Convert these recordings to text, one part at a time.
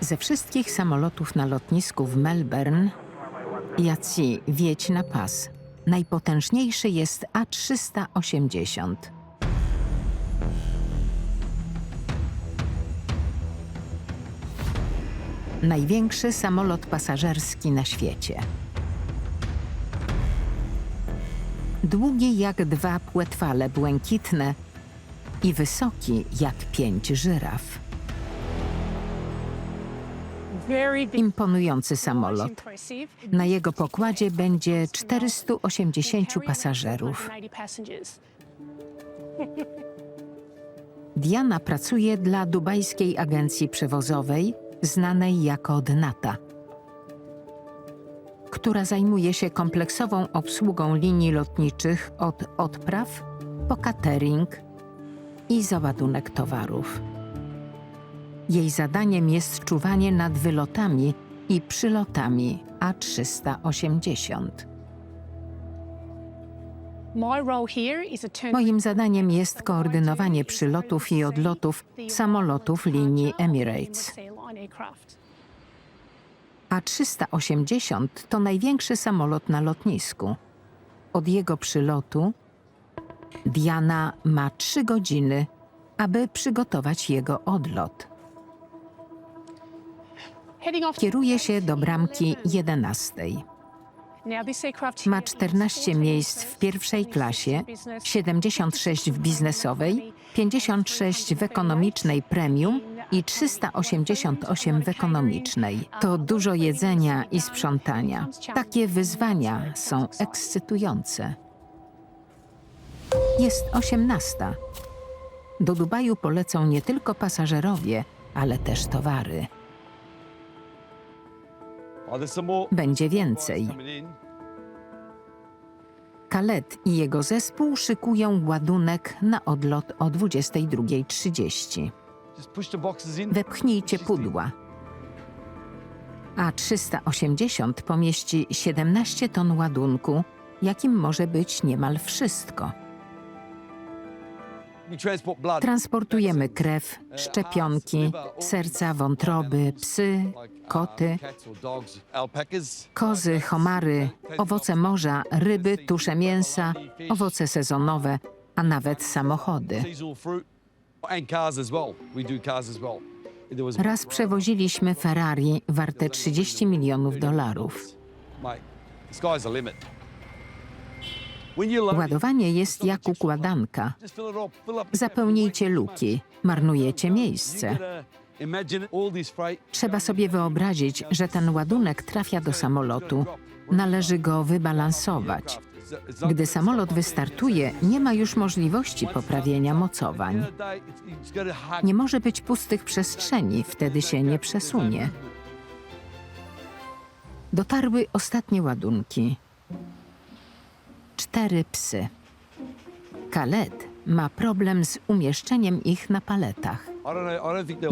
Ze wszystkich samolotów na lotnisku w Melbourne, Jaci wiedź na pas. Najpotężniejszy jest A380. Największy samolot pasażerski na świecie. Długi jak dwa płetwale błękitne i wysoki jak pięć żyraf. Imponujący samolot. Na jego pokładzie będzie 480 pasażerów. Diana pracuje dla dubajskiej agencji przewozowej, znanej jako Dnata, która zajmuje się kompleksową obsługą linii lotniczych od odpraw po catering i załadunek towarów. Jej zadaniem jest czuwanie nad wylotami i przylotami A380. Moim zadaniem jest koordynowanie przylotów i odlotów samolotów linii Emirates. A380 to największy samolot na lotnisku. Od jego przylotu Diana ma trzy godziny, aby przygotować jego odlot. Kieruje się do bramki 11. Ma 14 miejsc w pierwszej klasie, 76 w biznesowej, 56 w ekonomicznej premium i 388 w ekonomicznej. To dużo jedzenia i sprzątania. Takie wyzwania są ekscytujące. Jest 18. Do Dubaju polecą nie tylko pasażerowie, ale też towary. Będzie więcej. Kalet i jego zespół szykują ładunek na odlot o 22.30. Wepchnijcie pudła. A 380 pomieści 17 ton ładunku, jakim może być niemal wszystko. Transportujemy krew, szczepionki, serca, wątroby, psy, koty, kozy, homary, owoce morza, ryby, tusze mięsa, owoce sezonowe, a nawet samochody. Raz przewoziliśmy Ferrari warte 30 milionów dolarów. Ładowanie jest jak układanka. Zapełnijcie luki, marnujecie miejsce. Trzeba sobie wyobrazić, że ten ładunek trafia do samolotu. Należy go wybalansować. Gdy samolot wystartuje, nie ma już możliwości poprawienia mocowań. Nie może być pustych przestrzeni, wtedy się nie przesunie. Dotarły ostatnie ładunki. Cztery psy. Kalet ma problem z umieszczeniem ich na paletach.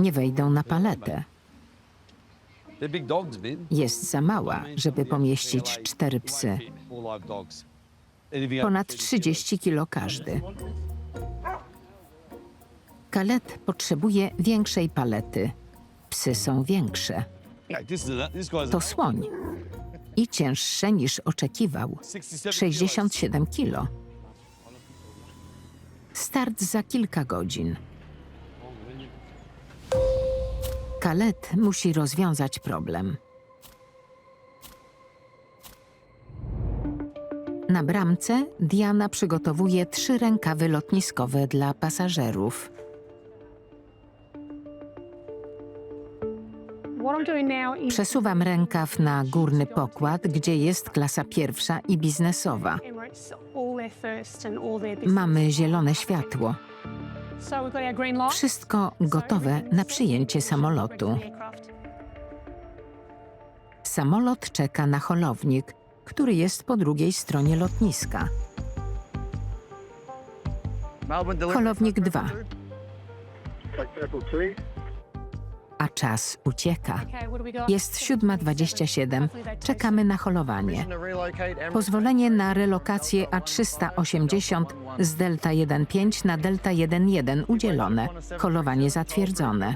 Nie wejdą na paletę. Jest za mała, żeby pomieścić cztery psy. Ponad 30 kilo każdy. Kalet potrzebuje większej palety. Psy są większe. To słoń. I cięższe niż oczekiwał. 67 kilo. Start za kilka godzin. Kalet musi rozwiązać problem. Na bramce Diana przygotowuje trzy rękawy lotniskowe dla pasażerów. Przesuwam rękaw na górny pokład, gdzie jest klasa pierwsza i biznesowa. Mamy zielone światło. Wszystko gotowe na przyjęcie samolotu. Samolot czeka na holownik, który jest po drugiej stronie lotniska. Holownik 2 a czas ucieka. Jest 7.27, czekamy na holowanie. Pozwolenie na relokację A380 z Delta 1.5 na Delta 1.1 udzielone, holowanie zatwierdzone.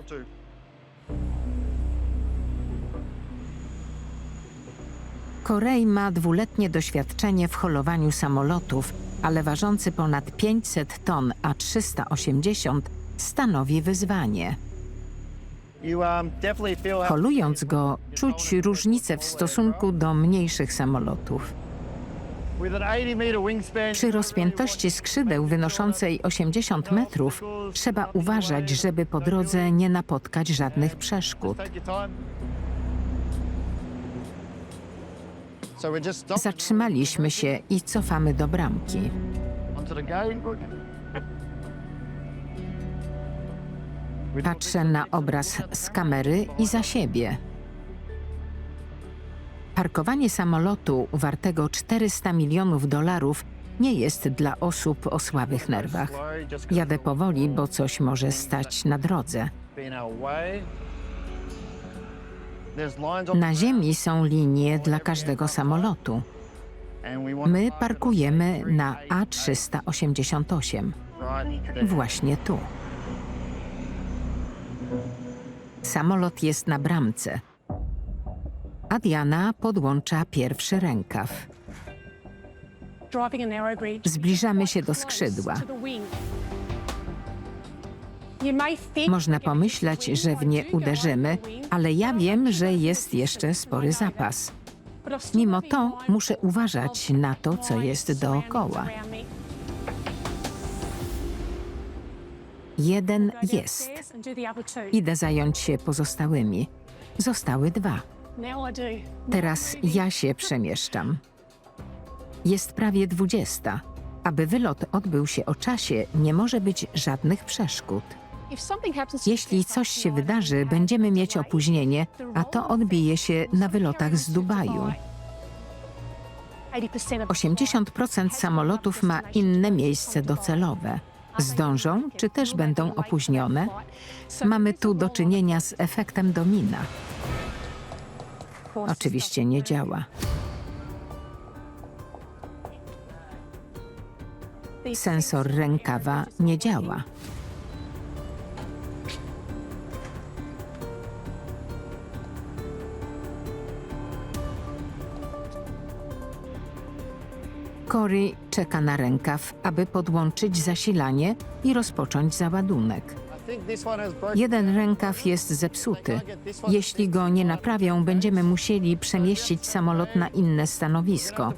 Korei ma dwuletnie doświadczenie w holowaniu samolotów, ale ważący ponad 500 ton A380 stanowi wyzwanie. Holując go, czuć różnicę w stosunku do mniejszych samolotów. with an 80 meter wingspan. Przy rozpiętości skrzydeł wynoszącej 80 metrów trzeba uważać, żeby po drodze nie napotkać żadnych przeszkód. Zatrzymaliśmy się i cofamy do bramki. Patrzę na obraz z kamery i za siebie. Parkowanie samolotu wartego 400 milionów dolarów nie jest dla osób o słabych nerwach. Jadę powoli, bo coś może stać na drodze. Na ziemi są linie dla każdego samolotu. My parkujemy na A388, right there. właśnie tu. Samolot jest na bramce. A Diana podłącza pierwszy rękaw. Zbliżamy się do skrzydła. Można pomyśleć, że w nie uderzymy, ale ja wiem, że jest jeszcze spory zapas. Mimo to muszę uważać na to, co jest dookoła. Jeden jest. Idę zająć się pozostałymi. Zostały dwa. Teraz ja się przemieszczam. Jest prawie dwudziesta. Aby wylot odbył się o czasie, nie może być żadnych przeszkód. Jeśli coś się wydarzy, będziemy mieć opóźnienie, a to odbije się na wylotach z Dubaju. 80% samolotów ma inne miejsce docelowe. Zdążą, czy też będą opóźnione? Mamy tu do czynienia z efektem domina. Oczywiście nie działa. Sensor rękawa nie działa. Cory czeka na rękaw, aby podłączyć zasilanie i rozpocząć załadunek. Jeden rękaw jest zepsuty. Jeśli go nie naprawią, będziemy musieli przemieścić samolot na inne stanowisko,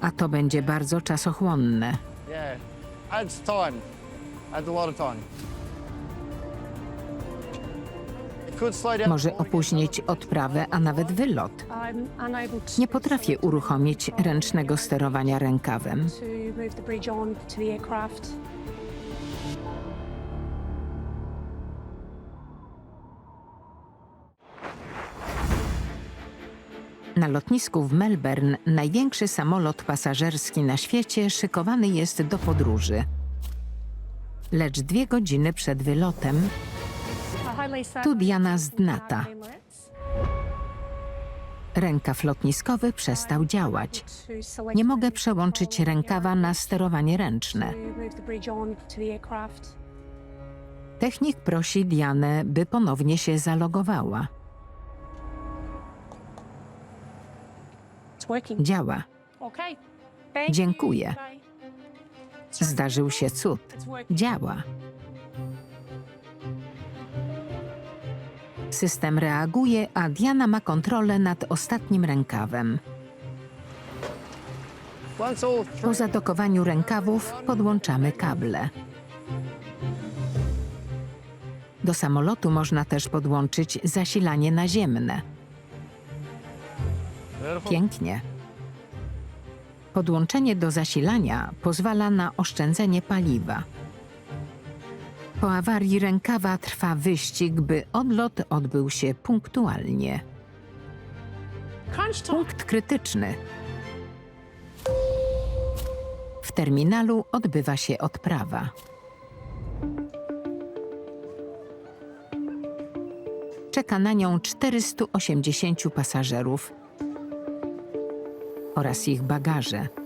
a to będzie bardzo czasochłonne. Może opóźnić odprawę, a nawet wylot. Nie potrafię uruchomić ręcznego sterowania rękawem. Na lotnisku w Melbourne największy samolot pasażerski na świecie szykowany jest do podróży. Lecz dwie godziny przed wylotem Tu Diana Zdnata. rękaw lotniskowy przestał działać. Nie mogę przełączyć rękawa na sterowanie ręczne. Technik prosi Dianę, by ponownie się zalogowała. Działa. Dziękuję. Zdarzył się cud. Działa. System reaguje, a Diana ma kontrolę nad ostatnim rękawem. Po three zadokowaniu rękawów podłączamy kable. Do samolotu można też podłączyć zasilanie naziemne. Pięknie. Podłączenie do zasilania pozwala na oszczędzenie paliwa. Po awarii rękawa trwa wyścig, by odlot odbył się punktualnie. Punkt krytyczny. W terminalu odbywa się odprawa. Czeka na nią 480 pasażerów oraz ich bagaże.